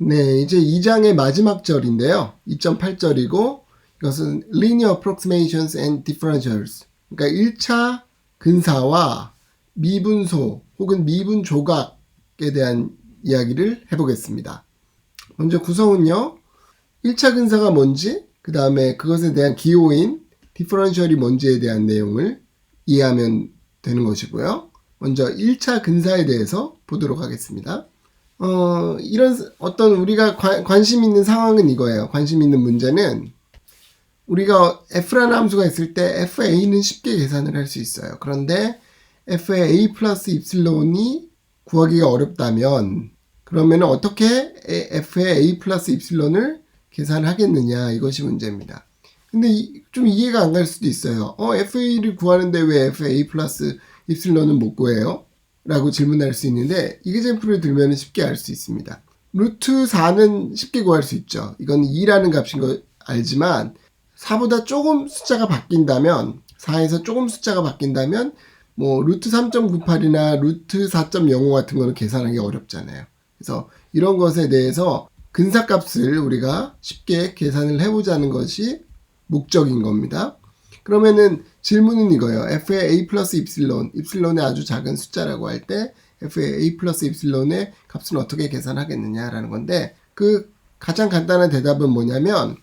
네, 이제 2장의 마지막 절인데요. 2.8절이고 이것은 linear approximations and differentials. 그러니까 1차 근사와 미분소 혹은 미분 조각에 대한 이야기를 해보겠습니다. 먼저 구성은요. 1차 근사가 뭔지, 그 다음에 그것에 대한 기호인 디퍼런셜이 뭔지에 대한 내용을 이해하면 되는 것이고요. 먼저 1차 근사에 대해서 보도록 하겠습니다. 어, 이런 어떤 우리가 관, 관심 있는 상황은 이거예요. 관심 있는 문제는 우리가 f라는 함수가 있을 때 fa는 쉽게 계산을 할 수 있어요. 그런데 f의 a 플러스 입실론이 구하기가 어렵다면 그러면 어떻게 f의 a 플러스 입실론을 계산하겠느냐 이것이 문제입니다. 근데 이- 좀 이해가 안 갈 수도 있어요. 어, fa를 구하는데 왜 fa 플러스 입실론은 못 구해요? 라고 질문할 수 있는데 이그젠플을 들면 쉽게 알 수 있습니다. 루트 4는 쉽게 구할 수 있죠. 이건 2라는 값인 거 알지만 4보다 조금 숫자가 바뀐다면 4에서 조금 숫자가 바뀐다면 뭐 루트 3.98이나 루트 4.05 같은 거는 계산하기 어렵잖아요. 그래서 이런 것에 대해서 근사값을 우리가 쉽게 계산을 해보자는 것이 목적인 겁니다. 그러면은 질문은 이거예요. f의 a 플러스 입실론, 입실론의 아주 작은 숫자라고 할 때 f의 a 플러스 입실론의 값은 어떻게 계산하겠느냐라는 건데 그 가장 간단한 대답은 뭐냐면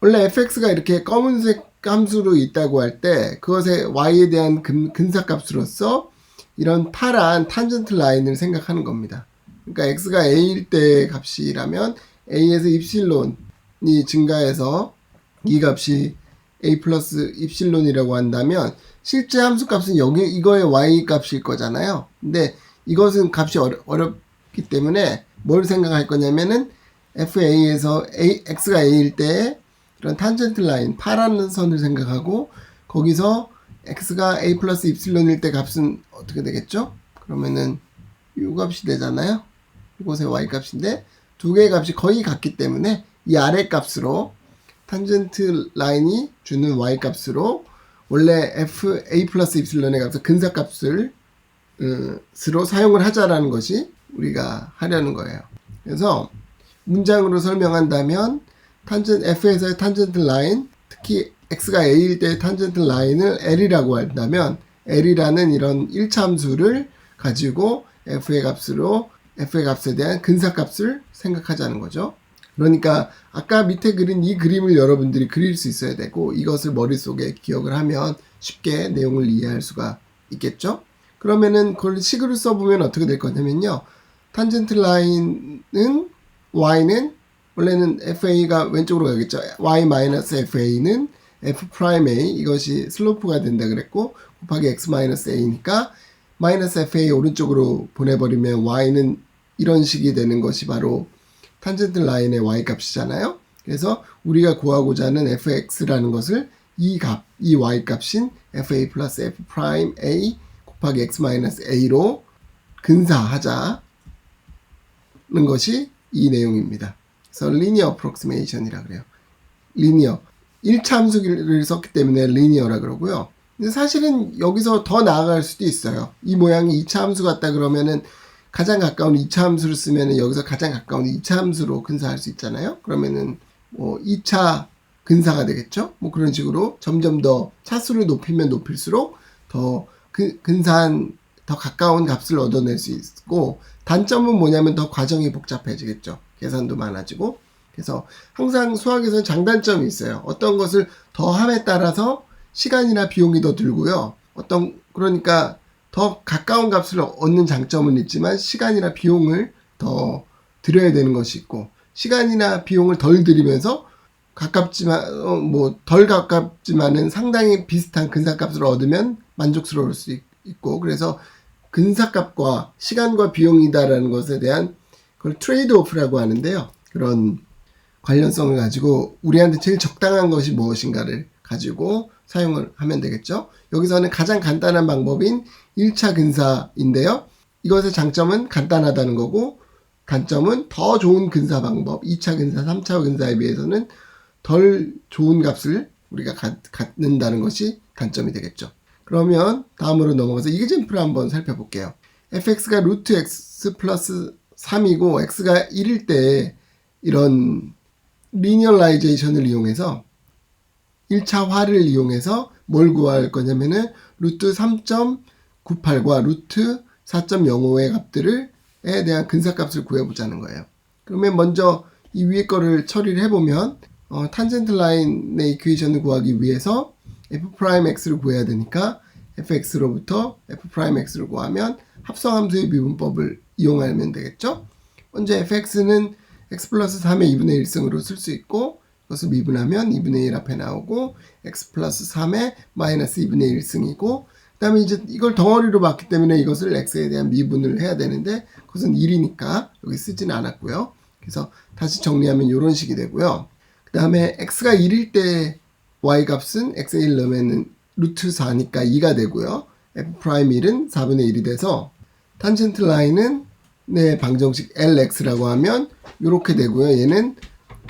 원래 fx가 이렇게 검은색 함수로 있다고 할 때 그것의 y에 대한 근, 근사값으로서 이런 파란 탄젠트 라인을 생각하는 겁니다. 그러니까 x가 a일 때 값이라면 a에서 입실론이 증가해서 이 값이 a 플러스 입실론이라고 한다면 실제 함수 값은 여기 이거의 y 값일 거잖아요. 근데 이것은 값이 어려, 어렵기 때문에 뭘 생각할 거냐면은 fa에서 a, x가 a일 때 이런 탄젠트 라인 파란 선을 생각하고 거기서 x가 a 플러스 입실론일 때 값은 어떻게 되겠죠? 그러면은 요 값이 되잖아요. 이곳의 y 값인데 두 개의 값이 거의 같기 때문에 이 아래 값으로 탄젠트 라인이 주는 y 값으로 원래 f a 플러스 입실론의 값을 근사 값을 음, 스로 사용을 하자라는 것이 우리가 하려는 거예요. 그래서 문장으로 설명한다면 탄젠 f에서의 탄젠트 라인 특히 x가 a일 때의 탄젠트 라인을 l이라고 한다면 l이라는 이런 1차 함수를 가지고 f의 값으로 f의 값에 대한 근사 값을 생각하자는 거죠. 그러니까 아까 밑에 그린 이 그림을 여러분들이 그릴 수 있어야 되고 이것을 머릿속에 기억을 하면 쉽게 내용을 이해할 수가 있겠죠. 그러면은 그걸 식으로 써보면 어떻게 될 거냐면요. 탄젠트 라인은 y는 원래는 fa가 왼쪽으로 가겠죠. y 마이너스 fa는 f 프라임 a 이것이 슬로프가 된다 그랬고 곱하기 x 마이너스 a니까 마이너스 fa 오른쪽으로 보내버리면 y는 이런 식이 되는 것이 바로 탄젠트 라인의 y 값이잖아요. 그래서 우리가 구하고자 하는 fx라는 것을 이 값, 이 y 값인 fa 플러스 f 프라임 a 곱하기 x 마이너스 a로 근사하자는 것이 이 내용입니다. 그래서 linear approximation이라 그래요. linear. 1차 함수를 썼기 때문에 linear라 그러고요. 근데 사실은 여기서 더 나아갈 수도 있어요. 이 모양이 2차 함수 같다 그러면은 가장 가까운 2차 함수를 쓰면은 여기서 가장 가까운 2차 함수로 근사할 수 있잖아요. 그러면은 뭐 2차 근사가 되겠죠? 뭐 그런 식으로 점점 더 차수를 높이면 높일수록 더 그, 근사한 더 가까운 값을 얻어낼 수 있고 단점은 뭐냐면 더 과정이 복잡해지겠죠. 계산도 많아지고 그래서 항상 수학에서는 장단점이 있어요. 어떤 것을 더 함에 따라서 시간이나 비용이 더 들고요. 어떤 그러니까 더 가까운 값을 얻는 장점은 있지만 시간이나 비용을 더 들여야 되는 것이 있고 시간이나 비용을 덜 들이면서 가깝지만 뭐덜 가깝지만은 상당히 비슷한 근사값을 얻으면 만족스러울 수 있- 있고 그래서 근사값과 시간과 비용이다라는 것에 대한 그걸 트레이드 오프라고 하는데요. 그런 관련성을 가지고 우리한테 제일 적당한 것이 무엇인가를 가지고 사용을 하면 되겠죠. 여기서는 가장 간단한 방법인 1차 근사인데요. 이것의 장점은 간단하다는 거고 단점은 더 좋은 근사 방법, 2차 근사, 3차 근사에 비해서는 덜 좋은 값을 우리가 가- 갖는다는 것이 단점이 되겠죠. 그러면 다음으로 넘어가서 이그젠플을 한번 살펴볼게요. fx가 루트 x 플러스 3이고 x가 1일 때 이런 리니얼라이제이션을 이용해서 1차화를 이용해서 뭘 구할 거냐면은 루트 3.98과 루트 4.05의 값들을 에 대한 근사값을 구해보자는 거예요. 그러면 먼저 이 위에 거를 처리를 해보면 어, 탄젠트 라인의 이퀘이션을 구하기 위해서 f 프라임 x를 구해야 되니까 fx로부터 f 프라임 x를 구하면 합성함수의 미분법을 이용하면 되겠죠. 먼저 fx는 x 플러스 3의 2분의 1승으로 쓸 수 있고 그것을 미분하면 2분의 1 앞에 나오고 x 플러스 3의 마이너스 2분의 1승이고 그 다음에 이제 이걸 덩어리로 봤기 때문에 이것을 x에 대한 미분을 해야 되는데 그것은 1이니까 여기 쓰지는 않았고요. 그래서 다시 정리하면 이런 식이 되고요. 그 다음에 x가 1일 때 y 값은 x에 1 넣으면 루트 4니까 2가 되고요. f 프라임 1은 4분의 1이 돼서 탄젠트 라인은 네 방정식 lx라고 하면 이렇게 되고요. 얘는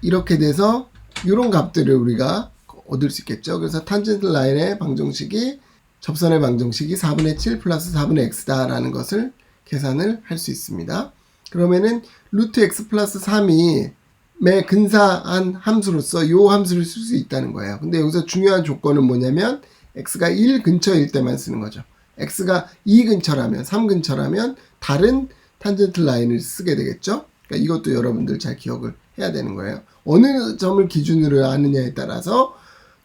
이렇게 돼서 이런 값들을 우리가 얻을 수 있겠죠. 그래서 탄젠트 라인의 방정식이 접선의 방정식이 4분의 7 플러스 4분의 x다라는 것을 계산을 할 수 있습니다. 그러면은 루트 x 플러스 3이 매 근사한 함수로서 이 함수를 쓸 수 있다는 거예요. 근데 여기서 중요한 조건은 뭐냐면 x가 1 근처일 때만 쓰는 거죠. x가 2 근처라면 3 근처라면 다른 탄젠트 라인을 쓰게 되겠죠. 그러니까 이것도 여러분들 잘 기억을 해야 되는 거예요. 어느 점을 기준으로 하느냐에 따라서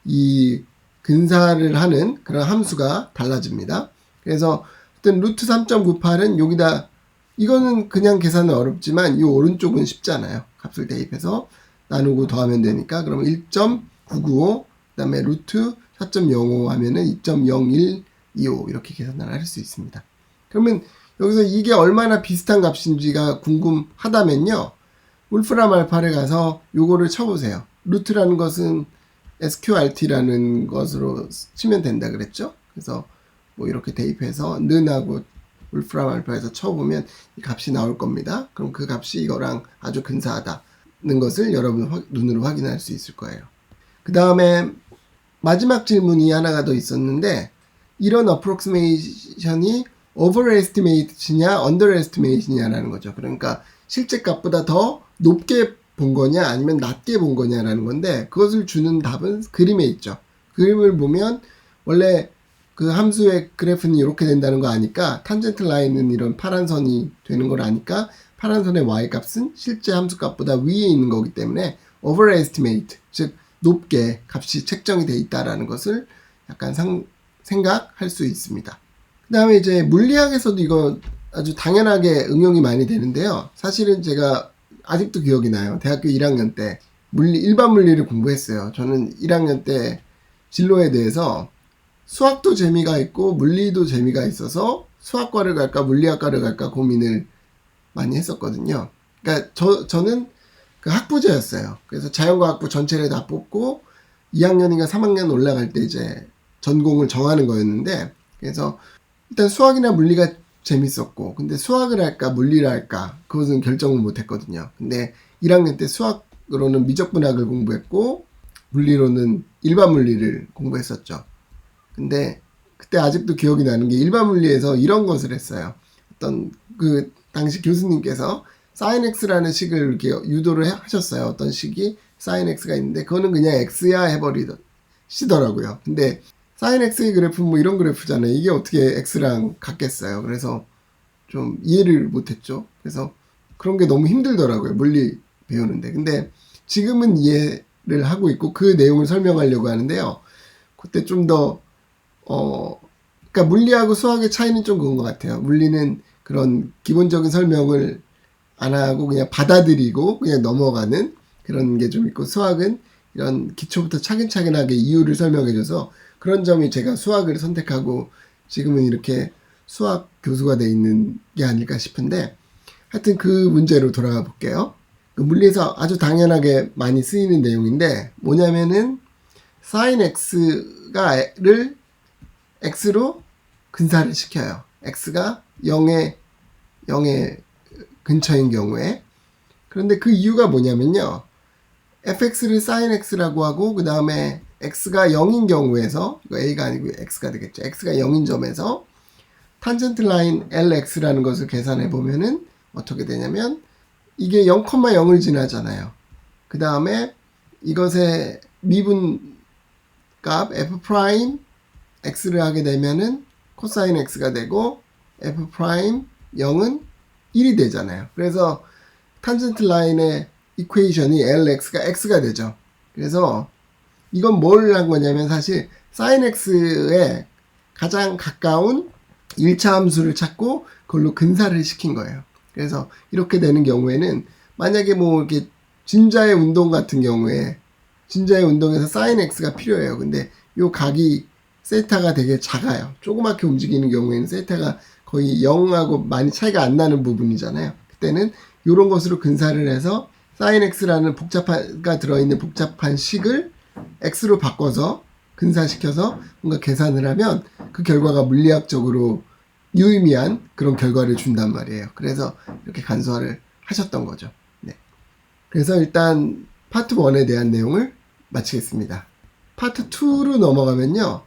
이 근사를 하는 그런 함수가 달라집니다. 그래서 어떤 루트 3.98은 여기다 이거는 그냥 계산은 어렵지만 이 오른쪽은 쉽잖아요. 값을 대입해서 나누고 더하면 되니까 그러면 1.995 그다음에 루트 4.05 하면은 2.0125 이렇게 계산을 할 수 있습니다. 그러면 여기서 이게 얼마나 비슷한 값인지가 궁금하다면요. 울프람 알파를 가서 요거를 쳐보세요. 루트라는 것은 SQRT라는 것으로 치면 된다 그랬죠. 그래서 뭐 이렇게 대입해서 는하고 울프람 알파에서 쳐보면 이 값이 나올 겁니다. 그럼 그 값이 이거랑 아주 근사하다는 것을 여러분 확- 눈으로 확인할 수 있을 거예요. 그 다음에 마지막 질문이 하나가 더 있었는데 이런 어프로크시메이션이 overestimate냐 underestimate냐라는 거죠. 그러니까 실제 값보다 더 높게 본 거냐 아니면 낮게 본 거냐라는 건데 그것을 주는 답은 그림에 있죠. 그림을 보면 원래 그 함수의 그래프는 이렇게 된다는 거 아니까 탄젠트 라인은 이런 파란 선이 되는 걸 아니까 파란 선의 y 값은 실제 함수 값보다 위에 있는 거기 때문에 overestimate 즉 높게 값이 책정이 돼 있다라는 것을 약간 상, 생각할 수 있습니다. 그 다음에 이제 물리학에서도 이거 아주 당연하게 응용이 많이 되는데요. 사실은 제가 아직도 기억이 나요. 대학교 1학년 때 물리 일반 물리를 공부했어요. 저는 1학년 때 진로에 대해서 수학도 재미가 있고 물리도 재미가 있어서 수학과를 갈까 물리학과를 갈까 고민을 많이 했었거든요. 그러니까 저 저는 그 학부제였어요. 그래서 자연과학부 전체를 다 뽑고 2학년인가 3학년 올라갈 때 이제 전공을 정하는 거였는데 그래서 일단 수학이나 물리가 재밌었고 근데 수학을 할까 물리를 할까 그것은 결정을 못 했거든요. 근데 1학년 때 수학으로는 미적분학을 공부했고 물리로는 일반 물리를 공부했었죠. 근데 그때 아직도 기억이 나는 게 일반 물리에서 이런 것을 했어요. 어떤 그 당시 교수님께서 사인 x라는 식을 이렇게 유도를 해- 하셨어요. 어떤 식이 사인 x가 있는데 그거는 그냥 x야 해버리시더라고요. 근데 사인 x의 그래프 뭐 이런 그래프잖아요. 이게 어떻게 x랑 같겠어요. 그래서 좀 이해를 못했죠. 그래서 그런 게 너무 힘들더라고요. 물리 배우는데. 근데 지금은 이해를 하고 있고 그 내용을 설명하려고 하는데요. 그때 좀 더, 어, 그러니까 물리하고 수학의 차이는 좀 그런 것 같아요. 물리는 그런 기본적인 설명을 안 하고 그냥 받아들이고 그냥 넘어가는 그런 게 좀 있고 수학은 이런 기초부터 차근차근하게 이유를 설명해줘서 그런 점이 제가 수학을 선택하고 지금은 이렇게 수학 교수가 돼 있는 게 아닐까 싶은데 하여튼 그 문제로 돌아가 볼게요. 그 물리에서 아주 당연하게 많이 쓰이는 내용인데 뭐냐면은 sin x가를 x로 근사를 시켜요. x가 0에 0에 근처인 경우에 그런데 그 이유가 뭐냐면요. fx를 sin x라고 하고 그 다음에 x가 0인 경우에서 이거 a가 아니고 x가 되겠죠. x가 0인 점에서 탄젠트 라인 lx라는 것을 계산해 보면은 어떻게 되냐면 이게 0,0을 지나잖아요. 그 다음에 이것의 미분 값 f 프라임 x를 하게 되면은 코사인 x가 되고 f 프라임 0은 1이 되잖아요. 그래서 탄젠트 라인의 이퀘이션이 lx가 x가 되죠. 그래서 이건 뭘 한 거냐면 사실 sin x에 가장 가까운 1차 함수를 찾고 그걸로 근사를 시킨 거예요. 그래서 이렇게 되는 경우에는 만약에 뭐 이렇게 진자의 운동 같은 경우에 진자의 운동에서 sin x가 필요해요. 근데 요 각이 세타가 되게 작아요. 조그맣게 움직이는 경우에는 세타가 거의 0하고 많이 차이가 안 나는 부분이잖아요. 그때는 이런 것으로 근사를 해서 sin x라는 복잡한가 들어있는 복잡한 식을 x로 바꿔서 근사시켜서 뭔가 계산을 하면 그 결과가 물리학적으로 유의미한 그런 결과를 준단 말이에요. 그래서 이렇게 간소화를 하셨던 거죠. 네. 그래서 일단 파트 1에 대한 내용을 마치겠습니다. 파트 2로 넘어가면요.